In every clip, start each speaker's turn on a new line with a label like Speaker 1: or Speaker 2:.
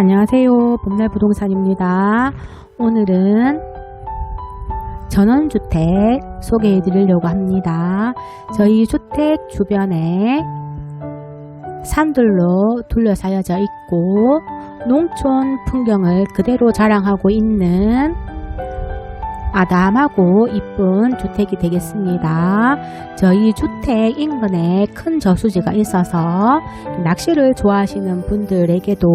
Speaker 1: 안녕하세요. 봄날 부동산입니다. 오늘은 전원주택 소개해 드리려고 합니다. 저희 주택 주변에 산들로 둘러싸여져 있고 농촌 풍경을 그대로 자랑하고 있는 아담하고 이쁜 주택이 되겠습니다. 저희 주택 인근에 큰 저수지가 있어서 낚시를 좋아하시는 분들에게도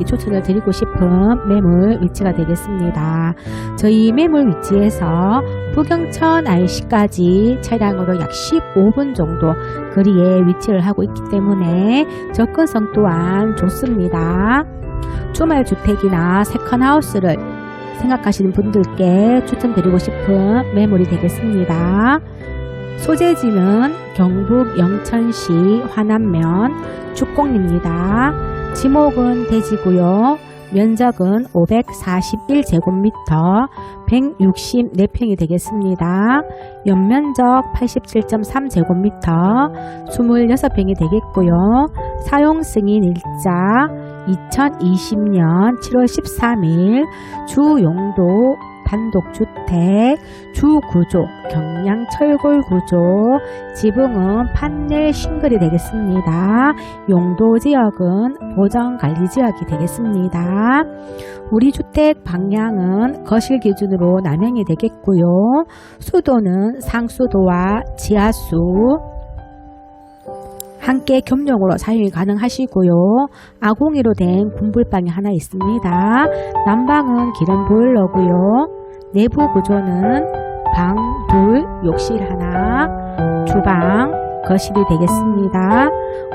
Speaker 1: 이 추천을 드리고 싶은 매물 위치가 되겠습니다. 저희 매물 위치에서 부경천 IC까지 차량으로 약 15분 정도 거리에 위치를 하고 있기 때문에 접근성 또한 좋습니다. 주말 주택이나 세컨하우스를 생각하시는 분들께 추천드리고 싶은 매물이 되겠습니다. 소재지는 경북 영천시 화남면 축곡입니다. 지목은 대지고요. 면적은 541제곱미터 164평이 되겠습니다. 연면적 87.3제곱미터 26평이 되겠고요. 사용 승인 일자 2020년 7월 13일 주용도 단독주택, 주구조, 경량 철골 구조, 지붕은 판넬 싱글이 되겠습니다. 용도 지역은 보정관리 지역이 되겠습니다. 우리 주택 방향은 거실 기준으로 남향이 되겠고요. 수도는 상수도와 지하수, 함께 겸용으로 사용이 가능하시고요. 아공이로 된 군불방이 하나 있습니다. 난방은 기름 보일러고요. 내부 구조는 방 둘, 욕실 하나, 주방, 거실이 되겠습니다.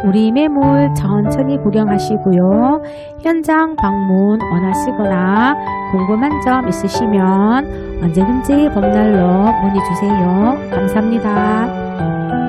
Speaker 1: 우리 매물 천천히 구경하시고요. 현장 방문 원하시거나 궁금한 점 있으시면 언제든지 봄날로 문의 주세요. 감사합니다.